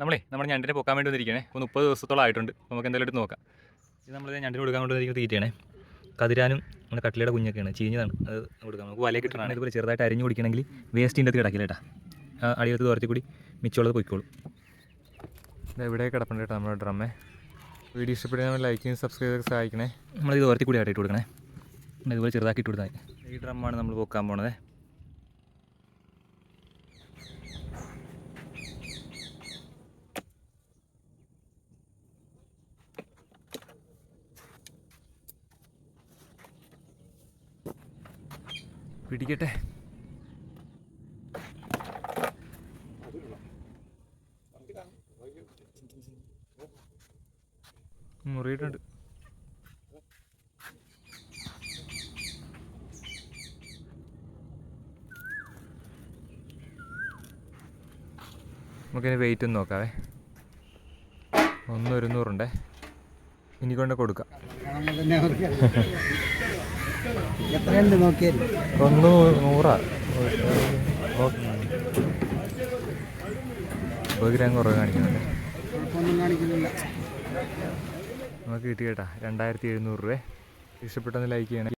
നമ്മളേ നമ്മുടെ ഞണ്ടിനെ പോക്കാൻ വേണ്ടി വന്നിരിക്കണേ. ഇപ്പോൾ മുപ്പത് ദിവസത്തോളം ആയിട്ടുണ്ട്. നമുക്ക് എന്തായാലും എടുത്ത് നോക്കാം. ഇത് നമ്മൾ ഞണ്ടിന് കൊടുക്കാൻ വേണ്ടി വന്നിരിക്കുന്ന തീറ്റയാണേ. കതിരാനും നമ്മുടെ കട്ടിലയുടെ കുഞ്ഞൊക്കെയാണ്. ചീഞ്ഞതാണ്. അത് കൊടുക്കാം. നമുക്ക് വലയൊക്കെ കിട്ടണം ഇതുപോലെ ചെറുതായിട്ട് അരിഞ്ഞു കുടിക്കണമെങ്കിൽ വേസ്റ്റിന്റെ അടുത്ത് കിടക്കില്ല കേട്ടാ. അടിയത്ത് തോരത്തി കൂടി മിച്ചമുള്ളത് പൊയ്ക്കോളും. ഇത് എവിടെ കിടപ്പുണ്ട് കേട്ടോ നമ്മുടെ ഡ്രമ്മേ. വീഡിയോ ഇഷ്ടപ്പെടുന്ന ലൈക്ക് ചെയ്യും സബ്സ്ക്രൈബ് ചെയ്ത് സഹായിക്കണേ. നമ്മളിത് തോരത്തി കൂടി ആയിട്ട് കൊടുക്കണേ. ഇതുപോലെ ചെറുതാക്കി ഇട്ട് കൊടുത്താൽ ഈ ഡ്രമ്മാണ് നമ്മൾ പൊക്കാൻ പോണത്. പിടിക്കട്ടെ. മുറിയിട്ടുണ്ട്. നമുക്കിനി വെയിറ്റ് ഒന്ന് നോക്കാവേ. ഒന്ന് ഒരുന്നൂറുണ്ടേ ഇനി കൊണ്ട് കൊടുക്കാം. എത്രയുണ്ട് നോക്കിയാൽ? ഒന്ന് നൂറാ. കുറവ് കാണിക്കുന്നുണ്ട്. കുഴപ്പമൊന്നും കാണിക്കുന്നില്ല. നമുക്ക് കിട്ടി കേട്ടാ രണ്ടായിരത്തി എഴുന്നൂറ് രൂപ. ഇഷ്ടപ്പെട്ടെന്ന് ലൈക്ക് ചെയ്യണേ.